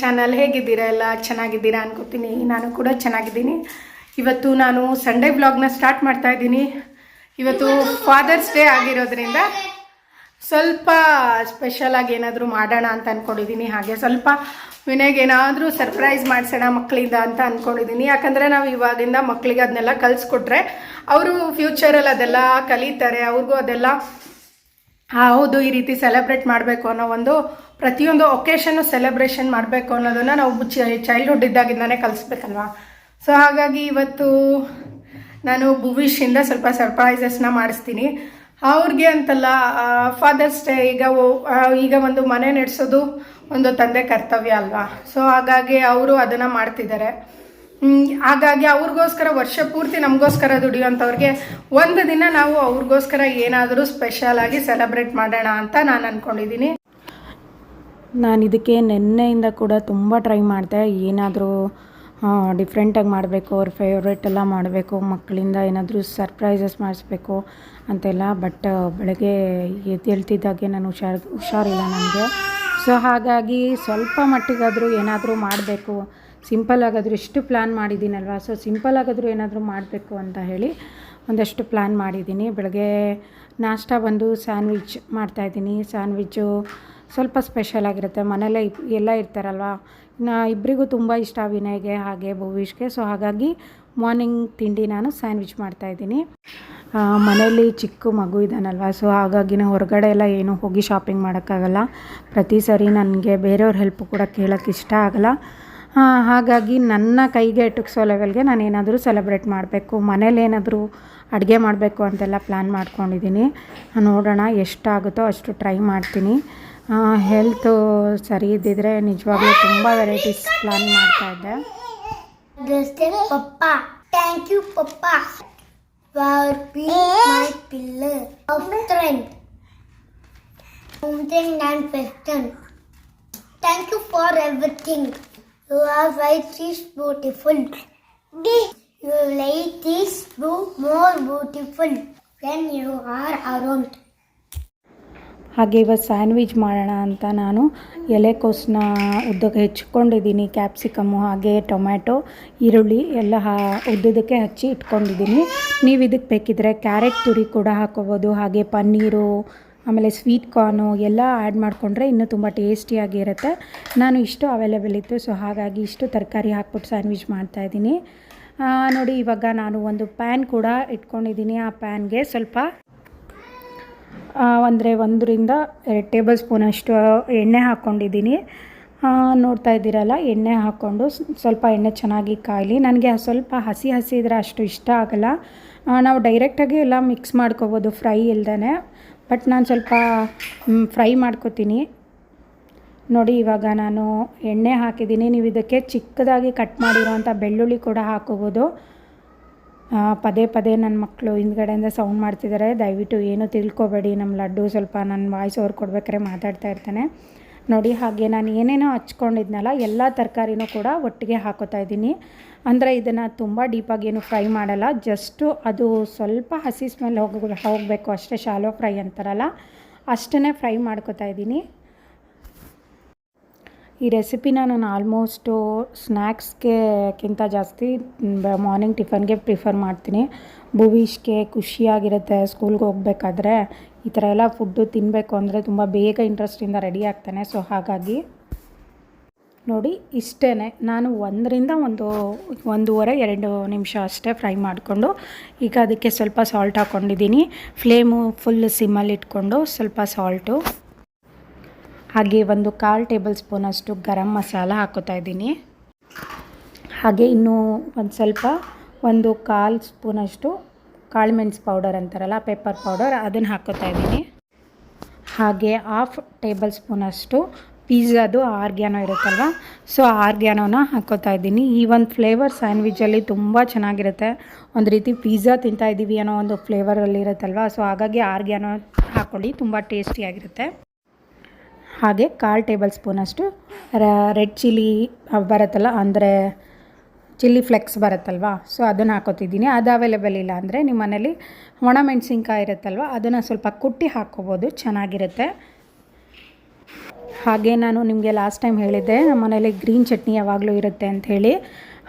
Channel ಹೇಗಿದ್ದೀರಾ? ಎಲ್ಲ ಚೆನ್ನಾಗಿದ್ದೀರಾ ಅನ್ಕೋತೀನಿ. ನಾನು ಕೂಡ ಚೆನ್ನಾಗಿದ್ದೀನಿ. ಇವತ್ತು ನಾನು ಸಂಡೇ ಬ್ಲಾಗ್ನ ಸ್ಟಾರ್ಟ್ ಮಾಡ್ತಾ ಇದ್ದೀನಿ. ಇವತ್ತು ಫಾದರ್ಸ್ ಡೇ ಆಗಿರೋದ್ರಿಂದ ಸ್ವಲ್ಪ ಸ್ಪೆಷಲ್ ಆಗಿ ಏನಾದರೂ ಮಾಡೋಣ ಅಂತ ಅಂದ್ಕೊಂಡಿದ್ದೀನಿ ಹಾಗೆ ಸ್ವಲ್ಪ ಏನಾದರೂ ಸರ್ಪ್ರೈಸ್ ಮಾಡಿಸೋಣ ಮಕ್ಕಳಿಂದ ಅಂತ ಅಂದ್ಕೊಂಡಿದ್ದೀನಿ ಯಾಕಂದರೆ ನಾವು ಇವಾಗಿಂದ ಮಕ್ಕಳಿಗೆ ಅದನ್ನೆಲ್ಲ ಕಲಿಸ್ಕೊಟ್ರೆ ಅವರು ಫ್ಯೂಚರಲ್ಲಿ ಅದೆಲ್ಲ ಕಲಿತಾರೆ. ಅವ್ರಿಗೂ ಅದೆಲ್ಲ ಹೌದು, ಈ ರೀತಿ ಸೆಲೆಬ್ರೇಟ್ ಮಾಡಬೇಕು ಅನ್ನೋ ಒಂದು ಪ್ರತಿಯೊಂದು ಒಕೇಶನ್ನು ಸೆಲೆಬ್ರೇಷನ್ ಮಾಡಬೇಕು ಅನ್ನೋದನ್ನು ನಾವು ಚೈಲ್ಡ್ಹುಡ್ ಇದ್ದಾಗಿಂದನೇ ಕಲಿಸ್ಬೇಕಲ್ವಾ? ಸೊ ಹಾಗಾಗಿ ಇವತ್ತು ನಾನು ಭುವಿಷಿಂದ ಸ್ವಲ್ಪ ಸರ್ಪ್ರೈಸಸ್ನ ಮಾಡಿಸ್ತೀನಿ. ಅವ್ರಿಗೆ ಅಂತಲ್ಲ ಫಾದರ್ಸ್ ಡೇ ಈಗ ಈಗ ಒಂದು ಮನೆ ನಡೆಸೋದು ಒಂದು ತಂದೆ ಕರ್ತವ್ಯ ಅಲ್ವಾ? ಸೊ ಹಾಗಾಗಿ ಅವರು ಅದನ್ನು ಮಾಡ್ತಿದ್ದಾರೆ. ಹಾಗಾಗಿ ಅವ್ರಿಗೋಸ್ಕರ ವರ್ಷ ಪೂರ್ತಿ ನಮಗೋಸ್ಕರ ದುಡಿಯುವಂಥವ್ರಿಗೆ ಒಂದು ದಿನ ನಾವು ಅವ್ರಿಗೋಸ್ಕರ ಏನಾದರೂ ಸ್ಪೆಷಲ್ ಆಗಿ ಸೆಲೆಬ್ರೇಟ್ ಮಾಡೋಣ ಅಂತ ನಾನು ಅಂದ್ಕೊಂಡಿದ್ದೀನಿ ನಾನು ಇದಕ್ಕೆ ನಿನ್ನೆಯಿಂದ ಕೂಡ ತುಂಬ ಟ್ರೈ ಮಾಡಿದೆ. ಏನಾದರೂ ಡಿಫ್ರೆಂಟಾಗಿ ಮಾಡಬೇಕು, ಅವ್ರ ಫೇವ್ರೇಟ್ ಎಲ್ಲ ಮಾಡಬೇಕು, ಮಕ್ಕಳಿಂದ ಏನಾದರೂ ಸರ್ಪ್ರೈಸಸ್ ಮಾಡಿಸ್ಬೇಕು ಅಂತೆಲ್ಲ ಬಟ್ ಬೆಳಗ್ಗೆ ಎದ್ದೇಳ್ತಿದ್ದಾಗೆ ನಾನು ಹುಷಾರ್, ಹುಷಾರಿಲ್ಲ ನನಗೆ. ಸೊ ಹಾಗಾಗಿ ಸ್ವಲ್ಪ ಮಟ್ಟಿಗಾದರೂ ಏನಾದರೂ ಮಾಡಬೇಕು. ಸಿಂಪಲ್ ಆಗಾದರೂ ಇಷ್ಟು ಪ್ಲ್ಯಾನ್ ಮಾಡಿದ್ದೀನಲ್ವ? ಸೊ ಸಿಂಪಲ್ ಆಗಾದರೂ ಏನಾದರೂ ಮಾಡಬೇಕು ಅಂತ ಹೇಳಿ ಒಂದಷ್ಟು ಪ್ಲ್ಯಾನ್ ಮಾಡಿದ್ದೀನಿ. ಬೆಳಗ್ಗೆ ನಾಷ್ಟ ಬಂದು ಸ್ಯಾಂಡ್ವಿಚ್ ಮಾಡ್ತಾಯಿದ್ದೀನಿ ಸ್ಯಾಂಡ್ವಿಚ್ಚು ಸ್ವಲ್ಪ ಸ್ಪೆಷಲ್ ಆಗಿರುತ್ತೆ. ಇಪ್- ಎಲ್ಲ ಇರ್ತಾರಲ್ವ? ನಾ ಇಬ್ಬರಿಗೂ ತುಂಬ ಇಷ್ಟ ವಿನಯ್ಗೆ ಹಾಗೆ ಭುವೀಶ್ಗೆ. ಸೊ ಹಾಗಾಗಿ ಮಾರ್ನಿಂಗ್ ತಿಂಡಿ ನಾನು ಸ್ಯಾಂಡ್ವಿಚ್ ಮಾಡ್ತಾಯಿದ್ದೀನಿ ಮನೇಲಿ ಚಿಕ್ಕ ಮಗು ಇದ್ದಾನಲ್ವ? ಸೊ ಹಾಗಾಗಿ ನಾನು ಹೊರಗಡೆ ಎಲ್ಲ ಏನು ಹೋಗಿ ಶಾಪಿಂಗ್ ಮಾಡೋಕ್ಕಾಗಲ್ಲ. ಪ್ರತಿ ಸರಿ ನನಗೆ ಬೇರೆಯವ್ರ ಹೆಲ್ಪ್ ಕೂಡ ಕೇಳೋಕ್ಕೆ ಇಷ್ಟ ಆಗಲ್ಲ. ಹಾಗಾಗಿ ನನ್ನ ಕೈಗೆ ಎಟುಕ್ಸೋ ಲೆವೆಲ್ಗೆ ನಾನು ಏನಾದರೂ ಸೆಲೆಬ್ರೇಟ್ ಮಾಡಬೇಕು. ಮನೇಲಿ ಏನಾದರೂ ಅಡುಗೆ ಮಾಡಬೇಕು ಅಂತೆಲ್ಲ ಪ್ಲ್ಯಾನ್ ಮಾಡ್ಕೊಂಡಿದ್ದೀನಿ. ನೋಡೋಣ ಎಷ್ಟಾಗುತ್ತೋ ಅಷ್ಟು ಟ್ರೈ ಮಾಡ್ತೀನಿ. ಹೆಲ್ತು ಸರಿ ಇದ್ದಿದ್ರೆ ನಿಜವಾಗ್ಲೂ ತುಂಬ ವೆರೈಟೀಸ್ ಪ್ಲ್ಯಾನ್ ಮಾಡ್ತಾ ಇದ್ದೆ This is Papa. Thank you, for being my pillar of strength. Mountain and Western. Thank you for everything. Your voice is beautiful. You light this blue- more beautiful when you are around. ಹಾಗೆ ಇವತ್ತು sandwich ಮಾಡೋಣ ಅಂತ ನಾನು ಎಲೆಕೋಸನ್ನ ಉದ್ದಕ್ಕೆ ಹೆಚ್ಕೊಂಡಿದ್ದೀನಿ, capsicum ಹಾಗೆ tomato, ಈರುಳ್ಳಿ ಎಲ್ಲ ಹಾ ಉದ್ದದಕ್ಕೆ ಹಚ್ಚಿ ಇಟ್ಕೊಂಡಿದ್ದೀನಿ. ನೀವು ಇದಕ್ಕೆ ಬೇಕಿದ್ರೆ ಕ್ಯಾರೆಟ್ ತುರಿ ಕೂಡ ಹಾಕೋಬೋದು, ಹಾಗೆ ಪನ್ನೀರು, ಆಮೇಲೆ ಸ್ವೀಟ್ ಕಾರ್ನು ಎಲ್ಲ ಆ್ಯಡ್ ಮಾಡಿಕೊಂಡ್ರೆ ಇನ್ನೂ ತುಂಬ ಟೇಸ್ಟಿಯಾಗಿರುತ್ತೆ ನಾನು ಇಷ್ಟು ಅವೈಲೇಬಲ್ ಇತ್ತು, ಸೊ ಹಾಗಾಗಿ ಇಷ್ಟು ತರಕಾರಿ ಹಾಕ್ಬಿಟ್ಟು ಸ್ಯಾಂಡ್ವಿಚ್ ಮಾಡ್ತಾಯಿದ್ದೀನಿ ನೋಡಿ ಇವಾಗ ನಾನು ಒಂದು ಪ್ಯಾನ್ ಕೂಡ ಇಟ್ಕೊಂಡಿದ್ದೀನಿ, ಆ ಪ್ಯಾನ್ಗೆ ಸ್ವಲ್ಪ ಅಂದರೆ ಒಂದರಿಂದ ಎರಡು ಟೇಬಲ್ ಸ್ಪೂನಷ್ಟು ಎಣ್ಣೆ ಹಾಕ್ಕೊಂಡಿದ್ದೀನಿ. ನೋಡ್ತಾ ಇದ್ದೀರಲ್ಲ, ಎಣ್ಣೆ ಹಾಕ್ಕೊಂಡು ಸ್ವಲ್ಪ ಎಣ್ಣೆ ಚೆನ್ನಾಗಿ ಕಾಯಲಿ. ನನಗೆ ಸ್ವಲ್ಪ ಹಸಿ ಹಸಿ ಇದ್ರೆ ಅಷ್ಟು ಇಷ್ಟ ಆಗಲ್ಲ. ನಾವು ಡೈರೆಕ್ಟಾಗಿ ಎಲ್ಲ ಮಿಕ್ಸ್ ಮಾಡ್ಕೋಬೋದು ಫ್ರೈ ಇಲ್ದೇ ಬಟ್ ನಾನು ಸ್ವಲ್ಪ ಫ್ರೈ ಮಾಡ್ಕೋತೀನಿ. ನೋಡಿ, ಇವಾಗ ನಾನು ಎಣ್ಣೆ ಹಾಕಿದ್ದೀನಿ. ನೀವು ಇದಕ್ಕೆ ಚಿಕ್ಕದಾಗಿ ಕಟ್ ಮಾಡಿರೋವಂಥ ಬೆಳ್ಳುಳ್ಳಿ ಕೂಡ ಹಾಕೋಬೋದು ಪದೇ ಪದೇ ನನ್ನ ಮಕ್ಕಳು ಹಿಂದ್ಗಡೆಯಿಂದ ಸೌಂಡ್ ಮಾಡ್ತಿದ್ದಾರೆ ದಯವಿಟ್ಟು ಏನು ತಿಳ್ಕೊಬೇಡಿ. ನಮ್ಮ ಲಡ್ಡು ಸ್ವಲ್ಪ ನನ್ನ ವಾಯ್ಸ್ ಓವರ್ ಕೊಡ್ಬೇಕಾದ್ರೆ ಮಾತಾಡ್ತಾ ಇರ್ತಾನೆ. ನೋಡಿ ಹಾಗೆ ನಾನು ಏನೇನೋ ಹಚ್ಕೊಂಡಿದ್ನಲ್ಲ, ಎಲ್ಲ ತರಕಾರಿನೂ ಕೂಡ ಒಟ್ಟಿಗೆ ಹಾಕೋತಾ ಇದ್ದೀನಿ. ಅಂದರೆ ಇದನ್ನು ತುಂಬ ಡೀಪಾಗಿ ಏನು ಫ್ರೈ ಮಾಡಲ್ಲ. ಜಸ್ಟು ಅದು ಸ್ವಲ್ಪ ಹಸಿ ಸ್ಮೆಲ್ ಹೋಗ, ಹೋಗಬೇಕು. ಅಷ್ಟೇ ಶಾಲೋ ಫ್ರೈ ಅಂತಾರಲ್ಲ, ಅಷ್ಟನ್ನೇ ಫ್ರೈ ಮಾಡ್ಕೋತಾ ಇದ್ದೀನಿ. ಈ ರೆಸಿಪಿನ ನಾನು ಆಲ್ಮೋಸ್ಟು ಸ್ನ್ಯಾಕ್ಸ್ಗೆಕ್ಕಿಂತ ಜಾಸ್ತಿ ಮಾರ್ನಿಂಗ್ ಟಿಫನ್ಗೆ ಪ್ರಿಫರ್ ಮಾಡ್ತೀನಿ. ಭುವೀಶ್ಗೆ ಖುಷಿಯಾಗಿರುತ್ತೆ ಸ್ಕೂಲ್ಗೆ ಹೋಗ್ಬೇಕಾದ್ರೆ. ಈ ಥರ ಎಲ್ಲ ಫುಡ್ಡು ತಿನ್ನಬೇಕು ಅಂದರೆ ತುಂಬ ಬೇಗ ಇಂಟ್ರೆಸ್ಟಿಂದ ರೆಡಿ ಆಗ್ತಾನೆ. ಸೊ ಹಾಗಾಗಿ ನೋಡಿ ಇಷ್ಟೇ ನಾನು ಒಂದರಿಂದ ಒಂದು, ಒಂದೂವರೆ, ಎರಡು ನಿಮಿಷ ಅಷ್ಟೇ ಫ್ರೈ ಮಾಡಿಕೊಂಡು, ಈಗ ಅದಕ್ಕೆ ಸ್ವಲ್ಪ ಸಾಲ್ಟ್ ಹಾಕ್ಕೊಂಡಿದ್ದೀನಿ ಫ್ಲೇಮು ಫುಲ್ ಸಿಮ್ಮಲ್ಲಿ ಇಟ್ಕೊಂಡು ಸ್ವಲ್ಪ ಸಾಲ್ಟು ಹಾಗೆ ಒಂದು ಕಾಲು ಟೇಬಲ್ ಸ್ಪೂನಷ್ಟು ಗರಂ ಮಸಾಲ ಹಾಕೋತಾ ಇದ್ದೀನಿ. ಹಾಗೆ ಇನ್ನೂ ಒಂದು ಸ್ವಲ್ಪ ಒಂದು ಕಾಲು ಸ್ಪೂನಷ್ಟು ಕಾಳು ಮೆಣಸು ಪೌಡರ್ ಅಂತಾರಲ್ಲ, ಪೆಪ್ಪರ್ ಪೌಡರ್ ಅದನ್ನು ಹಾಕೋತಾ ಇದ್ದೀನಿ. ಹಾಗೆ ಹಾಫ್ ಟೇಬಲ್ ಸ್ಪೂನಷ್ಟು ಪಿಜ್ಜಾದು ಆರ್ಗ್ಯಾನೋ ಇರುತ್ತಲ್ವ, ಸೊ ಆರ್ಗ್ಯಾನೋನ ಹಾಕೋತಾ ಇದ್ದೀನಿ. ಈ ಒಂದು ಫ್ಲೇವರ್ ಸ್ಯಾಂಡ್ವಿಚಲ್ಲಿ ತುಂಬ ಚೆನ್ನಾಗಿರುತ್ತೆ. ಒಂದು ರೀತಿ ಪಿಜ್ಜಾ ತಿಂತಾ ಇದ್ದೀವಿ ಅನ್ನೋ ಒಂದು ಫ್ಲೇವರಲ್ಲಿ ಇರುತ್ತಲ್ವ, ಸೊ ಹಾಗಾಗಿ ಆರ್ಗ್ಯಾನೋ ಹಾಕ್ಕೊಳ್ಳಿ ತುಂಬ ಟೇಸ್ಟಿಯಾಗಿರುತ್ತೆ ಹಾಗೆ ಕಾಲು ಟೇಬಲ್ ಸ್ಪೂನಷ್ಟು ರೆಡ್ ಚಿಲ್ಲಿ ಬರುತ್ತಲ್ಲ, ಅಂದರೆ ಚಿಲ್ಲಿ ಫ್ಲೆಕ್ಸ್ ಬರುತ್ತಲ್ವಾ? ಸೊ ಅದನ್ನು ಹಾಕೋತಿದ್ದೀನಿ. ಅದು ಅವೈಲೇಬಲ್ ಇಲ್ಲ ಅಂದರೆ ನಿಮ್ಮ ಮನೇಲಿ ಒಣಮೆಣಸಿನ್ಕಾಯಿ ಇರುತ್ತಲ್ವ, ಅದನ್ನು ಸ್ವಲ್ಪ ಕುಟ್ಟಿ ಹಾಕ್ಕೋಬೋದು ಚೆನ್ನಾಗಿರುತ್ತೆ. ಹಾಗೆ ನಾನು ನಿಮಗೆ ಲಾಸ್ಟ್ ಟೈಮ್ ಹೇಳಿದ್ದೆ, ನಮ್ಮ ಮನೇಲಿ ಗ್ರೀನ್ ಚಟ್ನಿ ಯಾವಾಗಲೂ ಇರುತ್ತೆ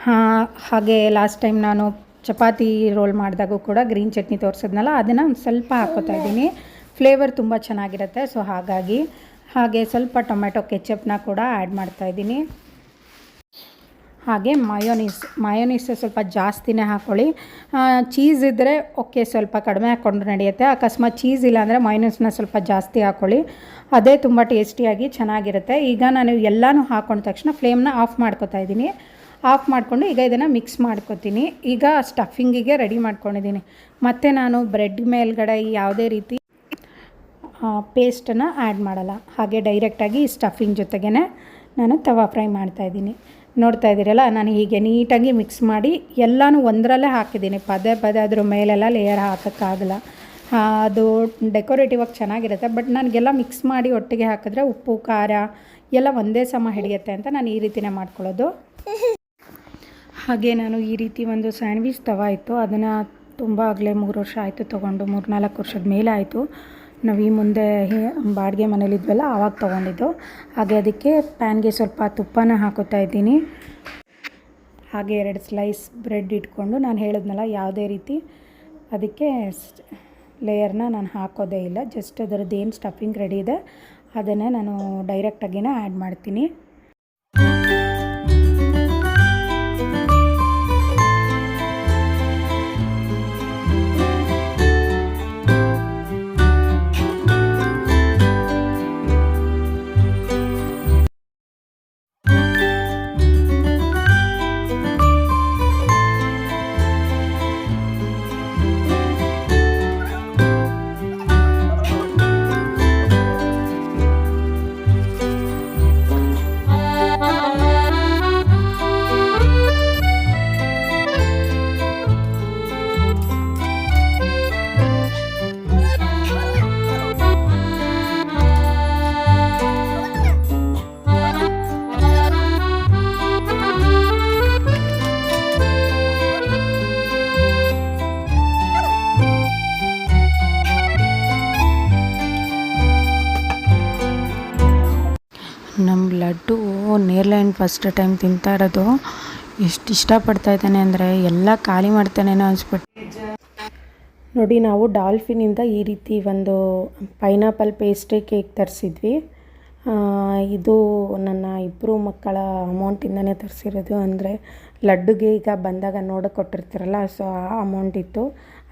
ಹಾ- ಹಾಗೆ ಲಾಸ್ಟ್ ಟೈಮ್ ನಾನು ಚಪಾತಿ ರೋಲ್ ಮಾಡಿದಾಗೂ ಕೂಡ ಗ್ರೀನ್ ಚಟ್ನಿ ತೋರಿಸಿದ್ನಲ್ಲ, ಅದನ್ನು ಸ್ವಲ್ಪ ಹಾಕೋತಾ ಇದ್ದೀನಿ. ಫ್ಲೇವರ್ ತುಂಬ ಚೆನ್ನಾಗಿರುತ್ತೆ ಸೊ ಹಾಗಾಗಿ ಹಾಗೆ ಸ್ವಲ್ಪ ಟೊಮೆಟೊ ಕೆಚಪ್ನ ಕೂಡ ಆ್ಯಡ್ ಮಾಡ್ತಾಯಿದ್ದೀನಿ ಹಾಗೆ ಮಯೋನೀಸ್ ಮಯೋನೀಸ್ ಸ್ವಲ್ಪ ಜಾಸ್ತಿನೇ ಹಾಕ್ಕೊಳ್ಳಿ ಚೀಸ್ ಇದ್ದರೆ ಓಕೆ, ಸ್ವಲ್ಪ ಕಡಿಮೆ ಹಾಕ್ಕೊಂಡು ನಡೆಯುತ್ತೆ. ಅಕಸ್ಮಾತ್ ಚೀಸ್ ಇಲ್ಲ ಅಂದರೆ ಮಯೋನೀಸ್ನ ಸ್ವಲ್ಪ ಜಾಸ್ತಿ ಹಾಕ್ಕೊಳ್ಳಿ ಅದೇ ತುಂಬ ಟೇಸ್ಟಿಯಾಗಿ ಚೆನ್ನಾಗಿರುತ್ತೆ. ಈಗ ನಾನು ಎಲ್ಲನೂ ಹಾಕೊಂಡ ತಕ್ಷಣ ಫ್ಲೇಮ್ನ ಆಫ್ ಮಾಡ್ಕೊತಾ ಇದ್ದೀನಿ. ಆಫ್ ಮಾಡಿಕೊಂಡು ಈಗ ಇದನ್ನು ಮಿಕ್ಸ್ ಮಾಡ್ಕೊತೀನಿ. ಈಗ ಸ್ಟಫಿಂಗಿಗೆ ರೆಡಿ ಮಾಡ್ಕೊಂಡಿದ್ದೀನಿ. ಮತ್ತು ನಾನು ಬ್ರೆಡ್ ಮೇಲ್ಗಡೆ ಯಾವುದೇ ರೀತಿ ಪೇಸ್ಟನ್ನು ಆ್ಯಡ್ ಮಾಡಲ್ಲ. ಹಾಗೆ ಡೈರೆಕ್ಟಾಗಿ ಸ್ಟಫಿಂಗ್ ಜೊತೆಗೇ ನಾನು ತವಾ ಫ್ರೈ ಮಾಡ್ತಾಯಿದ್ದೀನಿ ನೋಡ್ತಾ ಇದ್ದೀರಲ್ಲ, ನಾನು ಹೀಗೆ ನೀಟಾಗಿ ಮಿಕ್ಸ್ ಮಾಡಿ ಎಲ್ಲನೂ ಒಂದರಲ್ಲೇ ಹಾಕಿದ್ದೀನಿ. ಪದೇ ಪದೇ ಅದ್ರ ಮೇಲೆಲ್ಲ ಲೇಯರ್ ಹಾಕೋಕ್ಕಾಗಲ್ಲ. ಅದು ಡೆಕೋರೇಟಿವ್ ಆಗಿ ಚೆನ್ನಾಗಿರುತ್ತೆ ಬಟ್ ನನಗೆಲ್ಲ ಮಿಕ್ಸ್ ಮಾಡಿ ಒಟ್ಟಿಗೆ ಹಾಕಿದ್ರೆ ಉಪ್ಪು, ಖಾರ ಎಲ್ಲ ಒಂದೇ ಸಮ ಹಿಡಿಯುತ್ತೆ ಅಂತ ನಾನು ಈ ರೀತಿನೇ ಮಾಡ್ಕೊಳ್ಳೋದು. ಹಾಗೆ ನಾನು ಈ ರೀತಿ ಒಂದು ಸ್ಯಾಂಡ್ವಿಚ್ ತವ ಇತ್ತು. ಅದನ್ನು ತುಂಬ ಆಗಲೇ ಮೂರು ವರ್ಷ ಆಯಿತು ತೊಗೊಂಡು ಮೂರು ನಾಲ್ಕು ವರ್ಷದ ಮೇಲೆ ಆಯಿತು. ನಾವು ಈ ಮುಂದೆ ಬಾಡಿಗೆ ಮನೇಲಿದ್ವಲ್ಲ ಆವಾಗ ತೊಗೊಂಡಿದ್ದು. ಹಾಗೆ ಅದಕ್ಕೆ ಪ್ಯಾನ್ಗೆ ಸ್ವಲ್ಪ ತುಪ್ಪನ ಹಾಕೋತಾ ಇದ್ದೀನಿ. ಹಾಗೆ ಎರಡು ಸ್ಲೈಸ್ ಬ್ರೆಡ್ ಇಟ್ಕೊಂಡು ನಾನು ಹೇಳಿದ್ನಲ್ಲ, ಯಾವುದೇ ರೀತಿ ಅದಕ್ಕೆ ಲೇಯರ್ನ ನಾನು ಹಾಕೋದೇ ಇಲ್ಲ. ಜಸ್ಟ್ ಅದರದ್ದು ಏನು ಸ್ಟಫಿಂಗ್ ರೆಡಿ ಇದೆ, ಅದನ್ನು ನಾನು ಡೈರೆಕ್ಟಾಗಿನೇ ಆ್ಯಡ್ ಮಾಡ್ತೀನಿ. ನಮ್ಮ ಲಡ್ಡು ನೇರ್ಲ್ಯಾಂಡ್ ಫಸ್ಟ್ ಟೈಮ್ ತಿಂತಾ ಇರೋದು. ಎಷ್ಟು ಇಷ್ಟಪಡ್ತಾ ಇದ್ದಾನೆ ಅಂದರೆ ಎಲ್ಲ ಖಾಲಿ ಮಾಡ್ತಾನೇನೋ ಅನ್ಸ್ಬಿಟ್ಟು ನೋಡಿ, ನಾವು ಡಾಲ್ಫಿನಿಂದ ಈ ರೀತಿ ಒಂದು ಪೈನಾಪಲ್ ಪೇಸ್ಟ್ರಿ ಕೇಕ್ ತರಿಸಿದ್ವಿ. ಇದು ನನ್ನ ಇಬ್ಬರು ಮಕ್ಕಳ ಅಮೌಂಟಿಂದನೇ ತರಿಸಿರೋದು. ಅಂದರೆ ಲಡ್ಡುಗೆ ಈಗ ಬಂದಾಗ ನೋಡೋಕೆ ಕೊಟ್ಟಿರ್ತೀರಲ್ಲ ಸೊ ಆ ಅಮೌಂಟ್ ಇತ್ತು.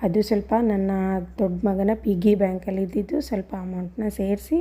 ಅದು ಸ್ವಲ್ಪ ನನ್ನ ದೊಡ್ಡ ಮಗನ ಪಿಗ್ಗಿ ಬ್ಯಾಂಕಲ್ಲಿ ಇದ್ದಿದ್ದು ಸ್ವಲ್ಪ ಅಮೌಂಟ್ನ ಸೇರಿಸಿ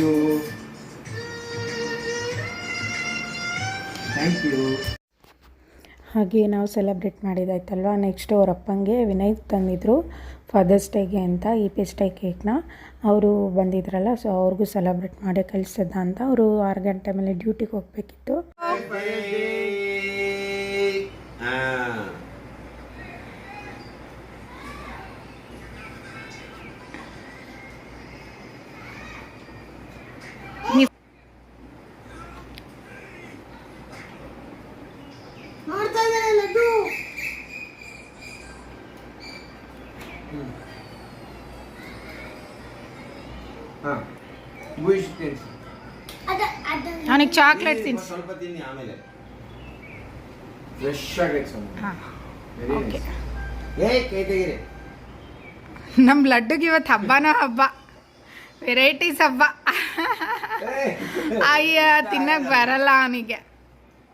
ಯು ಥ್ಯಾಂಕ್ ಯು ಹಾಗೆ ನಾವು ಸೆಲೆಬ್ರೇಟ್ ಮಾಡಿದಾಯ್ತಲ್ವಾ? ನೆಕ್ಸ್ಟ್ ಅವ್ರ ಅಪ್ಪಂಗೆ ವಿನಯ್ ತಂದಿದ್ರು ಫಾದರ್ಸ್ ಡೇಗೆ ಅಂತ ಈ ಪೇಸ್ಟೈ ಕೇಕ್ನ ಅವರು ಬಂದಿದ್ರಲ್ಲ ಸೊ ಅವ್ರಿಗೂ ಸೆಲೆಬ್ರೇಟ್ ಮಾಡಿ ಕಳಿಸಿದ್ದ ಅಂತ ಅವರು ಆರು ಗಂಟೆ ಮೇಲೆ ಡ್ಯೂಟಿಗೆ ಹೋಗಬೇಕಿತ್ತು ನೋಡ್ತಾ ಇದ್ದಾರೆ ಲಡ್ಡು ಹಾಂ ಬೂಸ್ಟ್ ತಿನ್ಸಿ ಅದ ಅದ ಅವನಿಗೆ ಚಾಕ್ಲೇಟ್ ತಿನ್ಸಿ. ಸ್ವಲ್ಪ ತಿನ್ನಿ ಆಮೇಲೆ. ಫ್ರೆಶ್ ಸ್ವಾಮಿ ಓಕೆ ಏ ಕೈ ತೆಗೀರಿ. ನಮ್ಮ ಲಡ್ಡುಗೆ ಇವತ್ತು ಹಬ್ಬನೋ ಹಬ್ಬ. ವೆರೈಟೀಸ್ ಹಬ್ಬ. ಅಯ್ಯ ತಿನ್ನಕ್ಕೆ ಬರಲ್ಲ ಅವನಿಗೆ.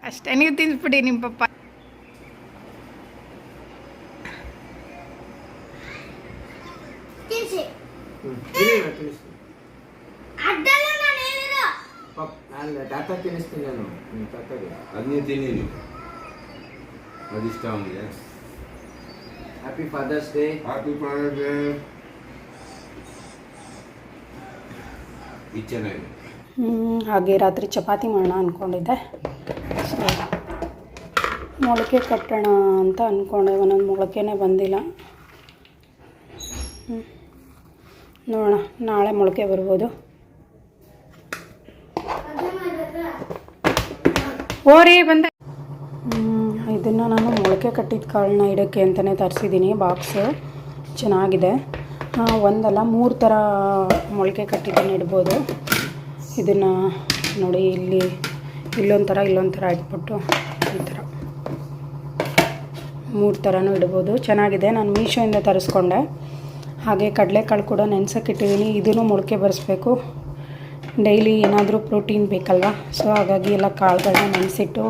ಅಷ್ಟೇ ನೀವು ತಿನ್ಸ್ಬಿಡಿ ನಿಮ್ಮ ಪಪ್ಪ ತಿನ್ಸಿ ಹ್ಞೂ ತಿನ್ನಿ ತಿನ್ನಿಸ್ತೀನಿ ಅದಲ್ಲ ನಾನು ಹೇಳಿದ ಪಪ್ ನಾನು ತಾತ ತಿನ್ನಿಸ್ತೀನಿ ನಾನು ಹ್ಞೂ ತಾತಗೆ ಅದನ್ನೇ ತಿನ್ನಿ ನೀವು ಅದಿಷ್ಟ ಅವನಿಗೆ happy father's day happy Friday ಇದು ಚೆನ್ನಾಗಿದೆ ಹಾಗೆ ರಾತ್ರಿ ಚಪಾತಿ ಮಾಡೋಣ ಅಂದ್ಕೊಂಡಿದ್ದೆ ಸೊ ಮೊಳಕೆ ಕಟ್ಟೋಣ ಅಂತ ಅಂದ್ಕೊಂಡೆ ಒಂದೊಂದು ಮೊಳಕೆನೇ ಬಂದಿಲ್ಲ. ನೋಡೋಣ ನಾಳೆ ಮೊಳಕೆ ಬರ್ಬೋದು. ಓರಿ ಬಂದೆ ಇದನ್ನು ನಾನು ಮೊಳಕೆ ಕಟ್ಟಿದ ಕಾಳನ್ನ ಇಡೋಕ್ಕೆ ಅಂತಲೇ ತರಿಸಿದ್ದೀನಿ ಬಾಕ್ಸ್ ಚೆನ್ನಾಗಿದೆ. ಒಂದಲ್ಲ, ಮೂರು ಥರ ಮೊಳಕೆ ಕಟ್ಟಿದ್ದನ್ನು ಇಡ್ಬೋದು. ಇದನ್ನು ನೋಡಿ, ಇಲ್ಲಿ ಇಲ್ಲೊಂದು ಥರ ಇಲ್ಲೊಂದು ಇಟ್ಬಿಟ್ಟು ಈ ಥರ ಮೂರು ಥರನೂ ಇಡ್ಬೋದು. ಚೆನ್ನಾಗಿದೆ. ನಾನು ಮೀಶೋಯಿಂದ ತರಿಸ್ಕೊಂಡೆ. ಹಾಗೆ ಕಡಲೆಕಾಳು ಕೂಡ ನೆನೆಸೋಕ್ಕಿಟ್ಟಿದ್ದೀನಿ ಇದನ್ನು ಮೊಳಕೆ ಬರೆಸ್ಬೇಕು. ಡೈಲಿ ಏನಾದರೂ ಪ್ರೋಟೀನ್ ಬೇಕಲ್ವ? ಸೊ ಹಾಗಾಗಿ ಎಲ್ಲ ಕಾಳುಗಳನ್ನ ನೆನೆಸಿಟ್ಟು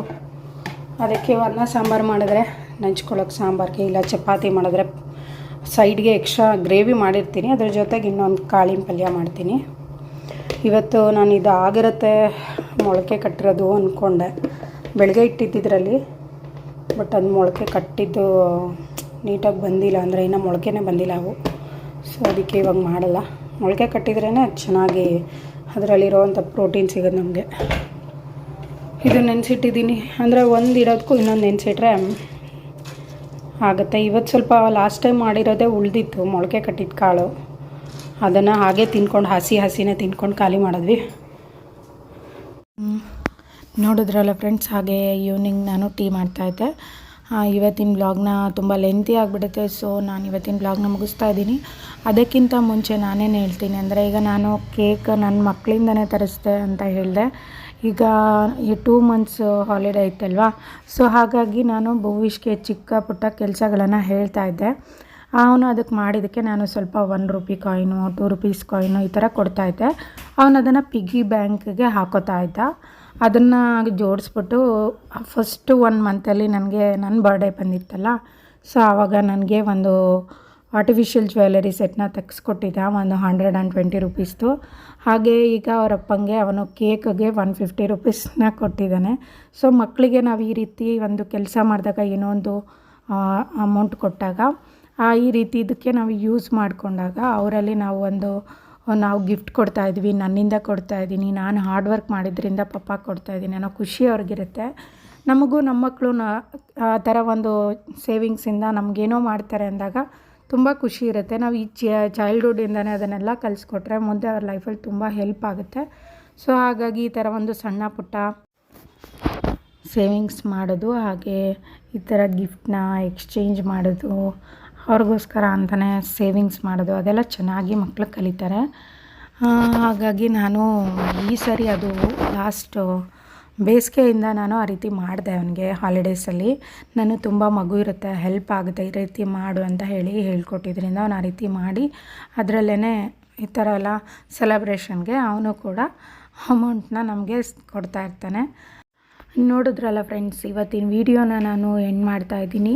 ಅದಕ್ಕೆ ಅನ್ನ ಸಾಂಬಾರು ಮಾಡಿದ್ರೆ ನೆಂಚ್ಕೊಳ್ಳೋಕೆ ಸಾಂಬಾರಿಗೆ ಇಲ್ಲ ಚಪಾತಿ ಮಾಡಿದ್ರೆ ಸೈಡ್ಗೆ ಎಕ್ಸ್ಟ್ರಾ ಗ್ರೇವಿ ಮಾಡಿರ್ತೀನಿ. ಅದ್ರ ಜೊತೆಗೆ ಇನ್ನೊಂದು ಕಾಳಿನ ಪಲ್ಯ ಮಾಡ್ತೀನಿ. ಇವತ್ತು ನಾನು ಇದು ಆಗಿರುತ್ತೆ ಮೊಳಕೆ ಕಟ್ಟಿರೋದು ಅಂದ್ಕೊಂಡೆ ಬೆಳಗ್ಗೆ ಇಟ್ಟಿದ್ದಿದ್ರಲ್ಲಿ, ಬಟ್ ಅದು ಮೊಳಕೆ ಕಟ್ಟಿದ್ದು ನೀಟಾಗಿ ಬಂದಿಲ್ಲ ಅಂದರೆ ಇನ್ನೂ ಮೊಳಕೆನೇ ಬಂದಿಲ್ಲ ಅವು. ಸೊ ಅದಕ್ಕೆ ಇವಾಗ ಮಾಡಲ್ಲ. ಮೊಳಕೆ ಕಟ್ಟಿದ್ರೇ ಚೆನ್ನಾಗಿ ಅದರಲ್ಲಿರೋವಂಥ ಪ್ರೋಟೀನ್ ಸಿಗೋದು ನಮಗೆ. ಇದು ನೆನೆಸಿಟ್ಟಿದ್ದೀನಿ. ಅಂದರೆ ಒಂದು ಇಡೋದಕ್ಕೂ ಇನ್ನೊಂದು ನೆನೆಸಿಟ್ರೆ ಆಗುತ್ತೆ. ಇವತ್ತು ಸ್ವಲ್ಪ ಲಾಸ್ಟ್ ಟೈಮ್ ಮಾಡಿರೋದೇ ಉಳಿದಿತ್ತು, ಮೊಳಕೆ ಕಟ್ಟಿದ ಕಾಳು. ಅದನ್ನು ಹಾಗೆ ತಿನ್ಕೊಂಡು, ಹಸಿ ಹಸಿನೇ ತಿನ್ಕೊಂಡು ಖಾಲಿ ಮಾಡಿದ್ವಿ. ನೋಡಿದ್ರಲ್ಲ ಫ್ರೆಂಡ್ಸ್ ಹಾಗೆ ಈವ್ನಿಂಗ್ ನಾನು ಟೀ ಮಾಡ್ತಾಯಿದ್ದೆ ಇವತ್ತಿನ ಬ್ಲಾಗ್ನ ತುಂಬ ಲೆಂತಿ ಆಗಿಬಿಡುತ್ತೆ. ಸೊ ನಾನು ಇವತ್ತಿನ ಬ್ಲಾಗ್ನ ಮುಗಿಸ್ತಾ ಇದ್ದೀನಿ. ಅದಕ್ಕಿಂತ ಮುಂಚೆ ನಾನೇನು ಹೇಳ್ತೀನಿ ಅಂದರೆ, ಈಗ ನಾನು ಕೇಕ್ ನನ್ನ ಮಕ್ಕಳಿಂದನೇ ತರಿಸ್ದೆ ಅಂತ ಹೇಳಿದೆ. ಈಗ ಈ ಟೂ ಮಂತ್ಸ್ ಹಾಲಿಡೇ ಇತ್ತಲ್ವಾ ಸೊ ಹಾಗಾಗಿ ನಾನು ಭವಿಷ್ಯಕ್ಕೆ ಚಿಕ್ಕ ಪುಟ್ಟ ಕೆಲಸಗಳನ್ನು ಹೇಳ್ತಾ ಇದ್ದೆ. ಅವನು ಅದಕ್ಕೆ ಮಾಡಿದ್ದಕ್ಕೆ ನಾನು ಸ್ವಲ್ಪ one rupee coin two rupees coin ಈ ಥರ ಕೊಡ್ತಾಯಿದ್ದೆ ಅವನು ಅದನ್ನು ಪಿಗ್ಗಿ ಬ್ಯಾಂಕ್ಗೆ ಹಾಕೋತಾ ಇದ್ದ. ಅದನ್ನು ಜೋಡಿಸ್ಬಿಟ್ಟು ಫಸ್ಟು ಒನ್ ಮಂತಲ್ಲಿ ನನಗೆ ನನ್ನ ಬರ್ಡೇ ಬಂದಿತ್ತಲ್ಲ ಸೊ ಆವಾಗ ನನಗೆ ಒಂದು ಆರ್ಟಿಫಿಷಿಯಲ್ ಜ್ಯುವೆಲರಿ ಸೆಟ್ನ ತೆಗೆಸ್ಕೊಟ್ಟಿದ್ದ, ಒಂದು ಹಂಡ್ರೆಡ್ ಆ್ಯಂಡ್ ಟ್ವೆಂಟಿ ರುಪೀಸ್ದು ಹಾಗೆ ಈಗ ಅವರಪ್ಪನಿಗೆ ಅಪ್ಪಂಗೆ ಅವನು ಕೇಕ್ಗೆ ಒನ್ ಫಿಫ್ಟಿ ರುಪೀಸ್ನ ಕೊಟ್ಟಿದ್ದಾನೆ. ಸೊ ಮಕ್ಕಳಿಗೆ ನಾವು ಈ ರೀತಿ ಒಂದು ಕೆಲಸ ಮಾಡಿದಾಗ ಏನೋ ಒಂದು ಅಮೌಂಟ್ ಕೊಟ್ಟಾಗ, ಆ, ಈ ರೀತಿ ಇದಕ್ಕೆ ನಾವು ಯೂಸ್ ಮಾಡಿಕೊಂಡಾಗ, ಅವರಲ್ಲಿ ನಾವು ಒಂದು ನಾವು ಗಿಫ್ಟ್ ಕೊಡ್ತಾ ಇದ್ವಿ, ನನ್ನಿಂದ ಕೊಡ್ತಾ ಇದ್ದೀನಿ, ನಾನು ಹಾರ್ಡ್ ವರ್ಕ್ ಮಾಡಿದ್ರಿಂದ ಪಪ್ಪ ಕೊಡ್ತಾ ಇದ್ದೀನಿ ಅನ್ನೋ ಖುಷಿ ಅವ್ರಿಗಿರುತ್ತೆ. ನಮಗೂ ನಮ್ಮ ಮಕ್ಕಳು ಆ ಥರ ಒಂದು ಸೇವಿಂಗ್ಸಿಂದ ನಮಗೇನೋ ಮಾಡ್ತಾರೆ ಅಂದಾಗ ತುಂಬ ಖುಷಿ ಇರುತ್ತೆ. ನಾವು ಈ ಚೈಲ್ಡ್ಹುಡ್ಡಿಂದನೇ ಅದನ್ನೆಲ್ಲ ಕಲಿಸ್ಕೊಟ್ರೆ ಮುಂದೆ ಅವ್ರ ಲೈಫಲ್ಲಿ ತುಂಬ ಹೆಲ್ಪ್ ಆಗುತ್ತೆ. ಸೊ ಹಾಗಾಗಿ ಈ ಥರ ಒಂದು ಸಣ್ಣ ಪುಟ್ಟ ಸೇವಿಂಗ್ಸ್ ಮಾಡೋದು, ಹಾಗೆ ಈ ಥರ ಗಿಫ್ಟ್ನ ಎಕ್ಸ್ಚೇಂಜ್ ಮಾಡೋದು ಅವ್ರಿಗೋಸ್ಕರ ಅಂತಲೇ ಸೇವಿಂಗ್ಸ್ ಮಾಡೋದು, ಅದೆಲ್ಲ ಚೆನ್ನಾಗಿ ಮಕ್ಕಳು ಕಲಿತಾರೆ. ಹಾಗಾಗಿ ನಾನು ಈ ಸರಿ ಅದು ಲಾಸ್ಟು ಬೇಸಿಗೆಯಿಂದ ನಾನು ಆ ರೀತಿ ಮಾಡಿದೆ ಅವನಿಗೆ ಹಾಲಿಡೇಸಲ್ಲಿ ನಾನು ತುಂಬ ಮಗು ಇರುತ್ತೆ ಹೆಲ್ಪ್ ಆಗುತ್ತೆ, ಈ ರೀತಿ ಮಾಡು ಅಂತ ಹೇಳಿ ಹೇಳ್ಕೊಟ್ಟಿದ್ರಿಂದ ಅವನು ಆ ರೀತಿ ಮಾಡಿ ಅದರಲ್ಲೇ ಈ ಥರ ಎಲ್ಲ ಸೆಲೆಬ್ರೇಷನ್ಗೆ ಅವನು ಕೂಡ ಅಮೌಂಟ್ನ ನಮಗೆ ಕೊಡ್ತಾ ಇರ್ತಾನೆ. ನೋಡಿದ್ರಲ್ಲ ಫ್ರೆಂಡ್ಸ್ ಇವತ್ತಿನ ವೀಡಿಯೋನ ನಾನು ಎಂಡ್ ಮಾಡ್ತಾ ಇದ್ದೀನಿ.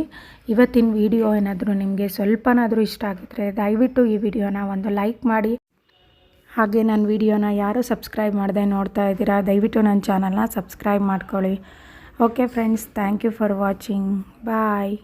ಇವತ್ತಿನ ವೀಡಿಯೋ ಏನಾದರೂ ನಿಮಗೆ ಸ್ವಲ್ಪನಾದರೂ ಇಷ್ಟ ಆಗಿದ್ರೆ ದಯವಿಟ್ಟು ಈ ವಿಡಿಯೋನ ಒಂದು ಲೈಕ್ ಮಾಡಿ. ಹಾಗೆ ನನ್ನ ವೀಡಿಯೋನ ಯಾರು ಸಬ್ಸ್ಕ್ರೈಬ್ ಮಾಡದೆ ನೋಡ್ತಾ ಇದ್ದೀರಾ, ದಯವಿಟ್ಟು ನನ್ನ ಚಾನಲ್ನ ಸಬ್ಸ್ಕ್ರೈಬ್ ಮಾಡ್ಕೊಳ್ಳಿ. Okay friends thank you for watching bye